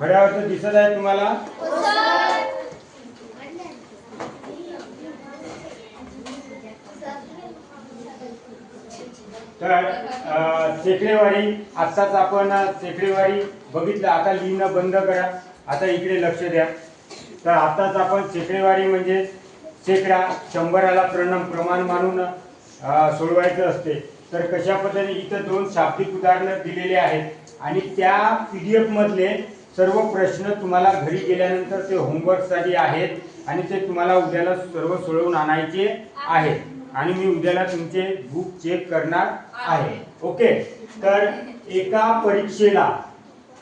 फळ्यावरचं दिसत आहे तुम्हाला? तर अ, आत्ताच आपण अ, बघितलं. आता लिहिणं बंद करा. आता इकडे लक्ष द्या. तर आत्ताच आपण चेकडेवारी म्हणजे चेकड्या शंभराला प्रणम प्रमाण मानून सोडवायचं असते. तर कशा पद्धतीने इथं दोन शाब्दिक उदाहरणं दिलेली आहेत? आणि त्या पी डी एफमधले सर्व प्रश्न तुम्हाला घरी गेल्यानंतर ते होमवर्कसाठी आहेत आणि ते तुम्हाला उद्याला सर्व सोडवून आणायचे आहेत. आणि मी उद्याला तुमचे बुक चेक करणार आहे. ओके तर एका परीक्षेला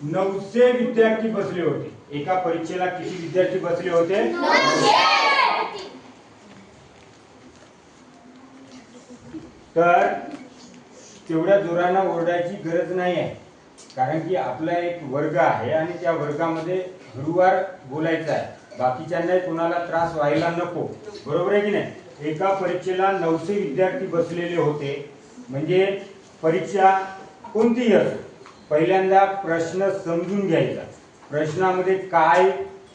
नऊशे विद्यार्थी बसले होते. एका परीक्षेला किती विद्यार्थी बसले होते? तर तेवढ्या जोरानं ओरडायची गरज नाही आहे कारण की आपला एक वर्ग आहे आणि त्या वर्गामध्ये गुरुवार बोलायचा आहे. बाकीच्यांना कोणाला त्रास व्हायला नको. बरोबर आहे की नाही? एका परीक्षेला नऊशे विद्यार्थी बसलेले होते. म्हणजे परीक्षा कोणतीही असो पहिल्यांदा प्रश्न समजून घ्यायचा. प्रश्नामध्ये काय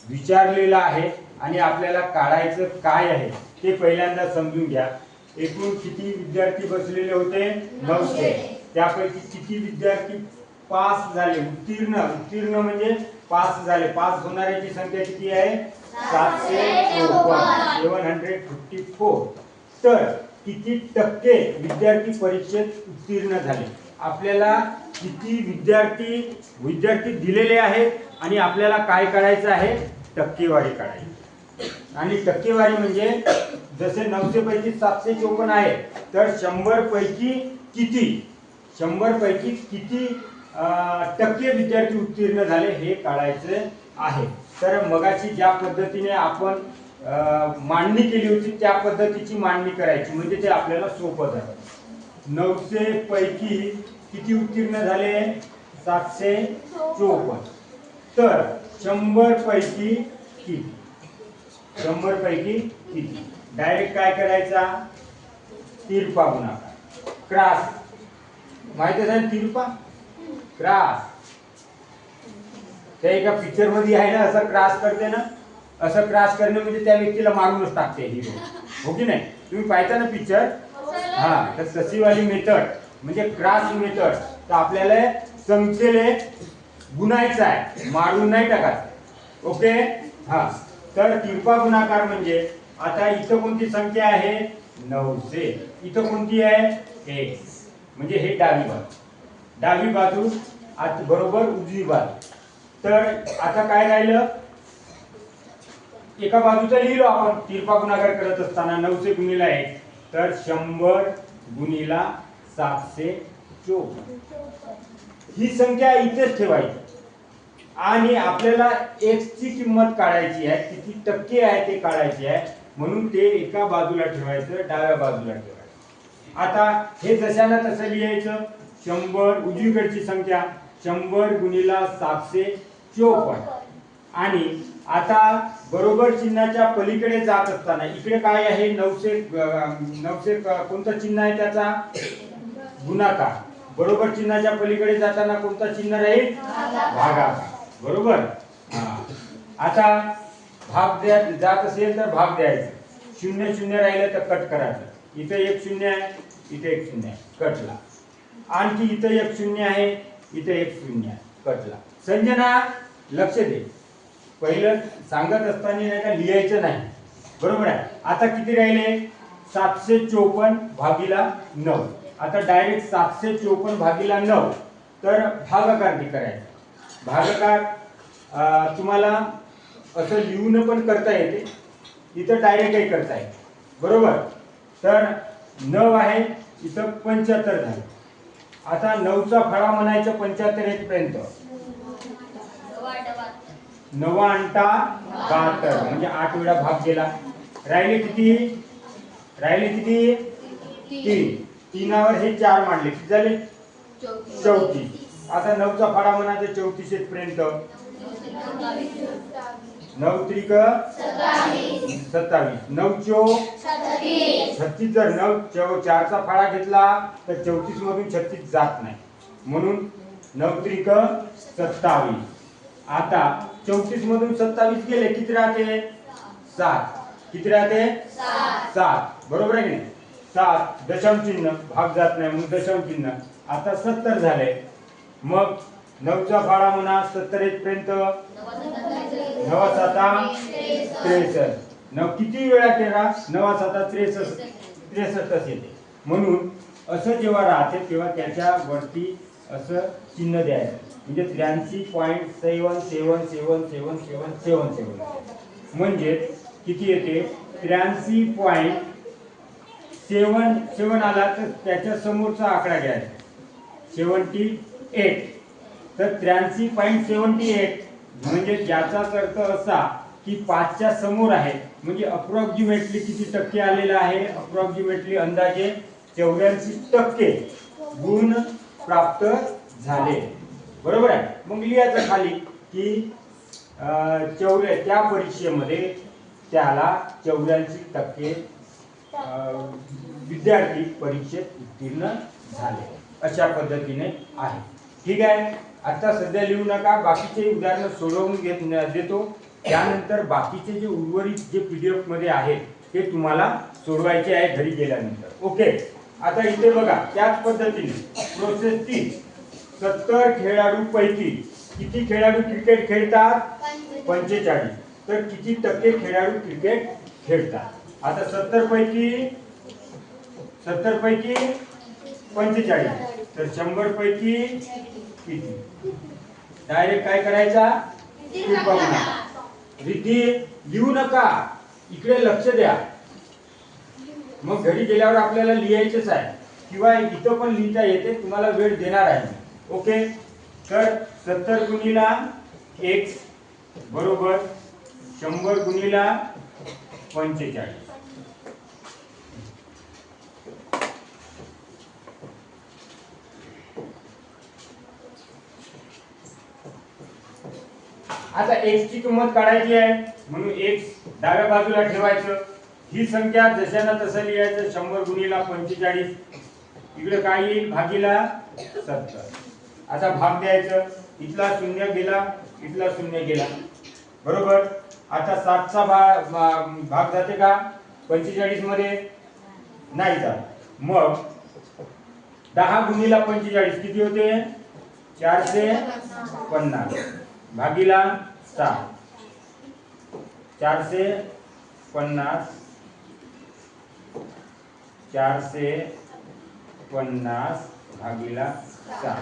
विचारलेलं आहे आणि आपल्याला काढायचं काय आहे ते पहिल्यांदा समजून घ्या. एकूण किती विद्यार्थी बसलेले होते? नऊशे. त्यापैकी किती विद्यार्थी पास झाले. उत्तीर्ण. उत्तीर्ण म्हणजे पास झाले. पास होणाऱ्याची संख्या किती आहे? सातशे चौपन्न. Seven hundred fifty four. तर किती टक्के विद्यार्थी परीक्षेत उत्तीर्ण झाले? आपल्याला किती विद्यार्थी विद्यार्थी दिलेले आहेत आणि आपल्याला काय करायचं आहे? टक्केवारी काढायची. आणि टक्केवारी म्हणजे जसे नऊशे पैकी सातशे चोपन्न आहे तर शंभर पैकी किती? शंभर पैकी किती टक्के विद्यार्थी उत्तीर्ण झाले हे काढायचे आहे. तर मगाची ज्या पद्धतीने आपण मांडणी केली होती त्या पद्धतीची मांडणी करायची. म्हणजे ते आपल्याला सोपं झालं नऊशे पैकी किती उत्तीर्ण झाले? सातशे चोपन्न. तर शंभर पैकी किती? शंभर पैकी किती? डायरेक्ट काय करायचा? तिरपा गुणाकार. क्रास. माहिती आहे तिरपा? क्रास त्या एका पिक्चरमध्ये आहे ना असं क्रास करते ना असं क्रास करणे म्हणजे त्या व्यक्तीला मारूनच टाकते हिरो हो की नाही? तुम्ही पाहता ना पिक्चर हा तर तशीवाली मेथड म्हणजे क्रास मेथड तर आपल्याला समजेले गुणायचं आहे. मारून नाही टाकायचं. ओके? हा. तर तिरपा गुणाकार म्हणजे आता इथं कोणती संख्या आहे? नऊशे. इथं कोणती आहे? एक. म्हणजे हे डावी बाजू. डावी बाजू बरोबर उजवी बाजू. तर आता काय राहिलं? एका बाजूचा लिहिलो आपण तिरपा गुणाकार करत असताना नऊशे गुणिला एक तर शंभर गुणिला सातशे चोपन्न. ही संख्या इथेच ठेवायची. आणि आपल्याला एक्स ची किंमत काढायची आहे किती टक्के आहे ते काढायचे आहे म्हणून ते एका बाजूला ठेवायचं डाव्या बाजूला ठेवायचं. आता हे जशाला तसं लिहायचं शंभर उजवीकडची संख्या शंभर गुणिला सातशे चोपन्न. आणि आता बरोबर चिन्हाच्या पलीकडे जात असताना इकडे काय आहे? नऊशे नऊशे कोणतं चिन्ह आहे त्याचा? गुणाकार. बरोबर चिन्हाच्या पलीकडे जाताना कोणता चिन्ह राहील? भागाकार. बरोबर? आता भाग द्या जात असेल तर भाग द्यायचा. शून्य शून्य राहिलं तर कट करायचं. इथे एक शून्य आहे इथे एक शून्य आहे. कटला. आणखी इथं एक शून्य आहे इथे एक शून्य आहे. कटला. संजना लक्ष दे. पहिलं सांगत असताना नाही का लिहायचं नाही. बरोबर आहे? आता किती राहिले? सातशे चोपन्न भागीला नऊ. आता डायरेक्ट सातशे चोपन्न भागीला नऊ. तर भागाकार किती करायचा? भागाकार तुम्हाला असं लिहून पण करता येते. इथं डायरेक्टही करता येते बरोबर? तर नऊ आहे इथं पंच्याहत्तर झाले. आता नऊचा फळा म्हणायचं पंच्याहत्तर येईपर्यंत नवा अंटा बहात्तर. म्हणजे आठ वेळा भाग गेला राहिले किती? राहिले किती? तीन. तीनावर हे चार मांडले. किती झाले? चौतीस. आता नऊचा फळा म्हणायचं चौतीस पर्यंत नऊ त्रिक सत्तावीस. नऊ चो छत्तीस. जर नऊ चौ चारचा फाळा घेतला तर चौतीस मधून छत्तीस जात नाही. म्हणून नऊ त्रिक सत्तावीस. आता चौतीस मधून सत्तावीस गेले किती राहते? सात. किती राहते? सात. बरोबर आहे की नाही? सात दशांश चिन्ह. भाग जात नाही म्हणून दशांश चिन्ह. आता सत्तर झाले. मग नऊचा फाळा म्हणा सत्तर एक पर्यंत नवा साता त्रेसष्ट. नव किती वेळा केला नवा साता त्रेसष्ट. त्रेसष्टच येते. म्हणून असं जेव्हा राहते तेव्हा त्याच्या वरती असं चिन्ह द्यायचं. म्हणजे त्र्याऐंशी पॉईंट सेवन सेवन सेवन सेवन सेवन सेवन सेवन. म्हणजे किती येते? त्र्याऐंशी पॉईंट सेवन सेवन आला तर त्याच्या समोरचा आकडा घ्यायचा. Seventy eight. तर त्र्याऐंशी पॉईंट सेवन्टी एट. म्हणजे ज्याचाच अर्थ असा की पाचच्या समोर आहे म्हणजे अप्रॉक्झिमेटली किती टक्के आलेला आहे? अप्रॉक्झिमेटली अंदाजे चौऱ्याऐंशी टक्के गुण प्राप्त झाले. बरोबर आहे? मग लिहायचं खाली की चौऱ्या त्या परीक्षेमध्ये त्याला चौऱ्याऐंशी टक्के विद्यार्थी परीक्षेत उत्तीर्ण झाले. अशा पद्धतीने आहे. ठीक आहे? आता सध्या लिहू नका बाकीचे उदाहरणं सोडवून घेत देतो. त्यानंतर बाकीचे जे उर्वरित जे पीडीएफमध्ये आहेत ते तुम्हाला सोडवायचे आहे घरी गेल्यानंतर. ओके आता इथे बघा त्याच पद्धतीने प्रोसेस तीन सत्तर खेळाडू पैकी किती खेळाडू क्रिकेट खेळतात? पंचेचाळीस. तर किती टक्के खेळाडू क्रिकेट खेळतात? आता सत्तर पैकी सत्तर पैकी पंचेचाळीस. तर शंभर पैकी किती डायरेक्ट काय करायचा. रिद्धी लिहू नका. इकडे लक्ष द्या. मग घरी गेल्यावर आपल्याला लिहायचंच आहे. किंवा इथं पण लिहिता येते तुम्हाला वेळ देणार आहे. ओके? तर सत्तर गुणीला एक बरोबर शंभर गुणीला पंचेचाळीस. आता x ची किंमत काढायची आहे. म्हणून x डाव्या बाजूला ठेवायचं. ही संख्या जशाना तसं लिहायचं शंभर गुणीला पंचेचाळीस. इकडे काय येईल? भागीला सत्तर. आता भाग द्यायचं. इथला शून्य गेला इथला शून्य गेला. बरोबर? आता सातचा भाग भाग जाते का? पंचेचाळीसमध्ये नाही जात. मग दहा गुणीला पंचेचाळीस किती होते? चारशे पन्नास. भागीला सहा. चारशे पन्नास. चारशे पन्नास भागीला सहा.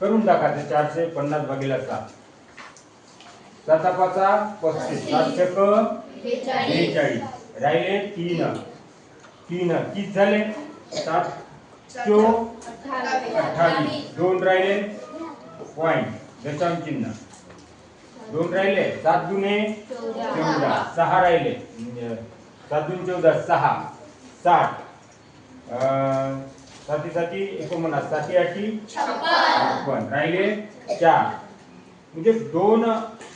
करून टाकायचं चारशे पन्नास भागीला सहा. साता पाचा पस्तीस. सातशे बेचाळीस. राहिले तीन. तीन. तीस झाले? सात. चो अठ्ठावीस. दोन राहिले पॉईंट दशांश चिन्ह. दोन राहिले सात दुने चौदा. सहा राहिले म्हणजे सात दुने चौदा सहा. साठ. साती साती एकोणपन्नास साती आठी छप्पन. राहिले चार. म्हणजे दोन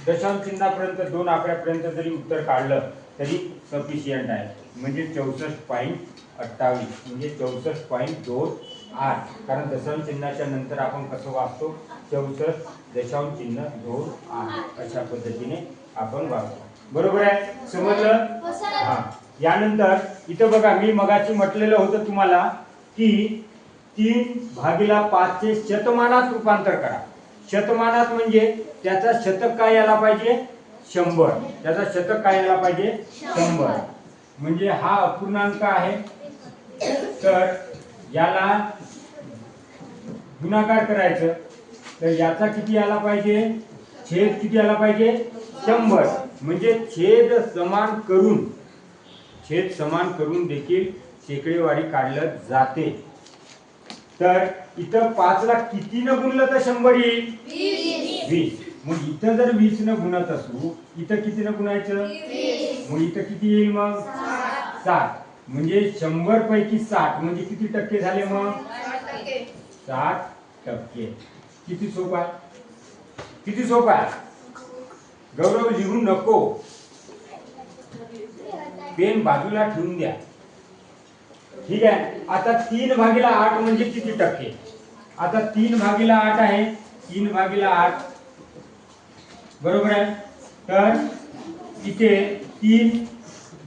दशांश चिन्हापर्यंत दोन आकड्यापर्यंत जरी उत्तर काढलं तरी सफिशियंट आहे. म्हणजे चौसष्ट पॉईंट अठ्ठावीस. म्हणजे चौसष्ट पॉईंट दोन आठ. कारण दशांश चिन्हाच्या नंतर आपण कसं वाचतो? चौसष्ट दशांश चिन्ह दोन आठ. अशा पद्धतीने आपण वाचतो. बरोबर आहे? समजलं? हा. यानंतर इथं बघा मी मगाशी म्हटलेलं होतं तुम्हाला की तीन भागीला पाचचे शतमानात रूपांतर करा. शतमानात म्हणजे त्याचा शतक काय यायला पाहिजे? शंभर. त्याचा शतक काय यायला पाहिजे? शंभर. म्हणजे हा अपूर्णांक आहे. तर याला गुणाकार करायचं. तर याचा किती यायला पाहिजे? छेद किती यायला पाहिजे? शंभर. म्हणजे छेद समान करून छेद समान करून देखील शेकडेवारी काढलं जाते. तर इथं पाचला कितीनं गुणलं तर शंभर येईल? वीस. मग इथं जर वीस न गुणत असू इथं कितीनं गुणायचं? मग इथं किती येईल मग? साठ. म्हणजे शंभर पैकी साठ म्हणजे किती टक्के झाले मग? साठ टक्के. किती सोपा आहे? किती सोपा आहे? गौरव लिहू नको. पेन बाजूला ठेवून द्या. ठीक आहे? आता तीन भागीला आठ म्हणजे किती टक्के? आता तीन भागीला आठ आहे. तीन भागीला आठ. बरोबर आहे? तर इथे तीन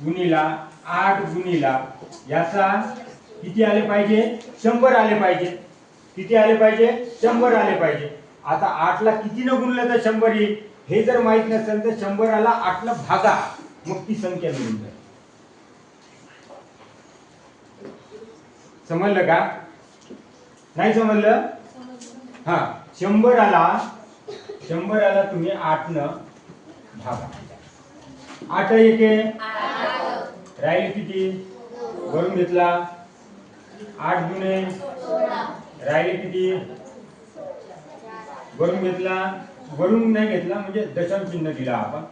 गुणीला आठ गुणीला याचा किती आले पाहिजे? शंभर आले पाहिजे. किती आले पाहिजे? शंभर आले पाहिजे. आता आठला किती न गुणलं तर शंभर येईल? हे जर माहीत नसेल तर शंभराला आठला भागा. मग ती संख्या मिळून जाईल. समजलं का? नाही समजलं? हा शंभराला शंभराला तुम्ही आठ न भागा. आठ एक? राहील किती? भरून घेतला. आठ गुणे राहिले किती? वरून घेतला. वरून नाही घेतला म्हणजे दशम चिन्ह दिला आपण.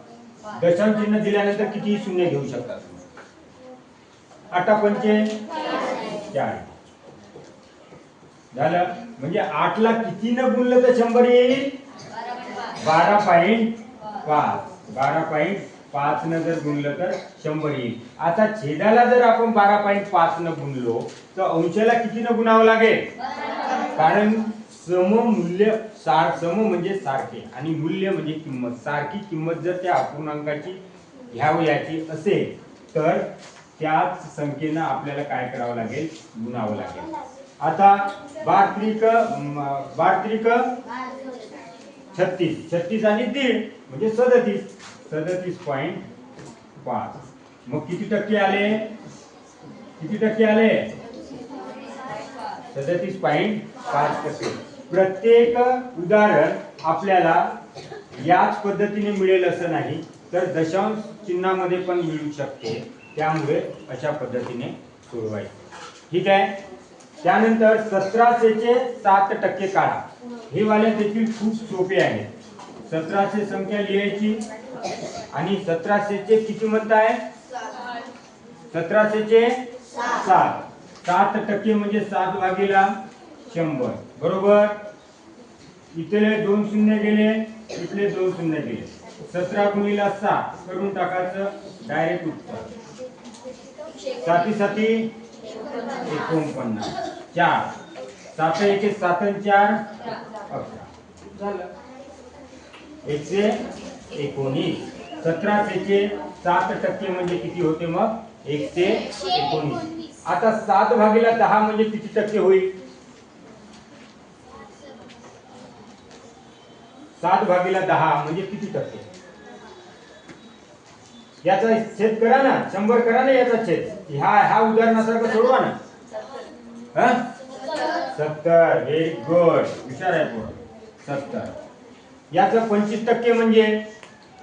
दशम चिन्ह दिल्यानंतर किती शून्य घेऊ शकता तुम्ही? आठा पंचे चार झालं? म्हणजे आठला किती न गुणलं तर शंभर येईल? बारा पॉईंट पाच. बारा पॉईंट पाच न जर गुणलं तर शंभर येईल. आता छेदाला जर आपण बारा पॉईंट पाच न गुणलो तर अंशाला किती न गुणावं लागेल? कारण सम मूल्य सार सम म्हणजे सारखे आणि मूल्य म्हणजे किंमत. सारखी किंमत जर त्या अपूर्णांकाची घ्यावयाची असेल तर त्याच संख्येनं आपल्याला काय करावं लागेल? गुणावं लागेल. आता बार्त्रिक बात्रिक बार्त्रिक छत्तीस. छत्तीस आणि दीड म्हणजे सदतीस. सदतीस पॉईंट पाच. मग किती टक्के आले? किती टक्के आले? सदतीस पॉईंट पाच टक्के. प्रत्येक उदाहरण आपल्याला याच पद्धतीने मिळेल असं नाही तर दशांश चिन्हामध्ये पण मिळू शकते. त्यामुळे अशा पद्धतीने सोडवायचे. ठीक आहे? त्यानंतर सतराशेचे सात टक्के काढा. हे वाले देखील खूप सोपे आहे. सतराशे संख्या लिहायची. आणि सतराशेचे किती म्हणताय? सतराशेचे सात. सात टक्के म्हणजे सात भागीला शंभर. बरोबर? इथले दोन शून्य गेले इथले दोन शून्य गेले. सतरा गुणीला सात करून टाकायचं डायरेक्ट उत्तर. साती साती एकोणपन्नास. चार. सात एके सात चार अकरा. झालं एकशे एकोणीस. सतरा एके सात टक्के म्हणजे किती होते मग? एकशे एकोणीस. आता सात भागीला दहा म्हणजे किती टक्के होईल? सात भागीला दहा म्हणजे किती टक्के? याचा छेद करा ना शंभर करा ना याचा छेद. ह्या ह्या उदाहरणासारखं सोडवा ना. हा? सत्तर व्हेरी गुड हुशार आहे पूर्ण सत्तर. याचं पंचवीस टक्के म्हणजे?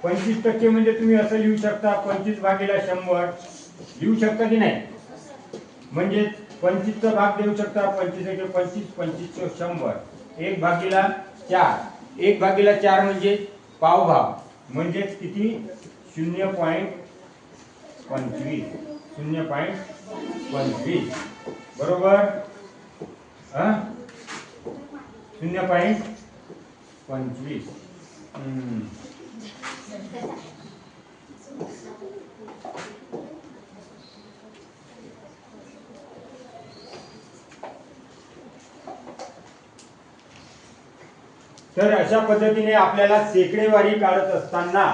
पंचवीस टक्के म्हणजे तुम्ही असं लिहू शकता पंचवीस भागीला शंभर. लिहू शकता की नाही? म्हणजे पंचवीसचा भाग देऊ शकता पंचवीस पंचवीस पंचवीस शंभर. एक भागीला चार. एक भागीला चार म्हणजे पाव म्हणजेच किती? शून्य पॉईंट पंचवीस. शून्य पॉईंट पंचवीस. बरोबर? शून्य पॉईंट पंचवीस. तर अशा पद्धतीने आपल्याला शेकडेवारी काढत असताना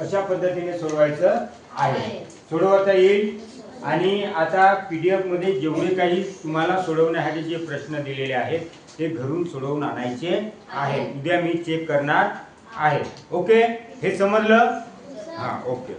अशा पद्धतीने सोडवायचं आहे. सोडवता येईल. आणि आता पीडीएफमध्ये जेवढे काही तुम्हाला सोडवण्यासाठी जे प्रश्न दिलेले आहेत ते घरून सोडवून आणायचे आहे. उद्या मी चेक करणार आहे. ओके हे समजलं? हा ओके